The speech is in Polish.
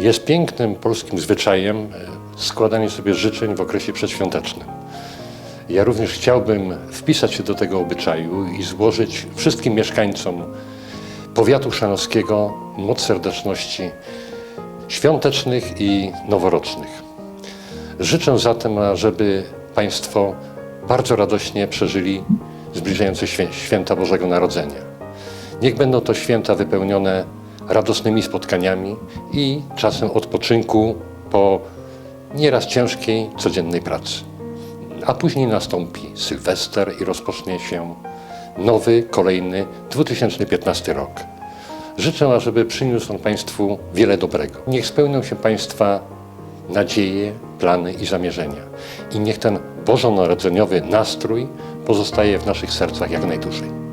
Jest pięknym polskim zwyczajem e, składanie sobie życzeń w okresie przedświątecznym. Ja również chciałbym wpisać się do tego obyczaju i złożyć wszystkim mieszkańcom powiatu szanowskiego moc serdeczności świątecznych i noworocznych. Życzę zatem, żeby Państwo bardzo radośnie przeżyli zbliżające świę- święta Bożego Narodzenia. Niech będą to święta wypełnione radosnymi spotkaniami i czasem odpoczynku po nieraz ciężkiej, codziennej pracy. A później nastąpi Sylwester i rozpocznie się nowy, kolejny 2015 rok. Życzę, ażeby przyniósł on Państwu wiele dobrego. Niech spełnią się Państwa nadzieje, plany i zamierzenia. I niech ten bożonarodzeniowy nastrój pozostaje w naszych sercach jak najdłużej.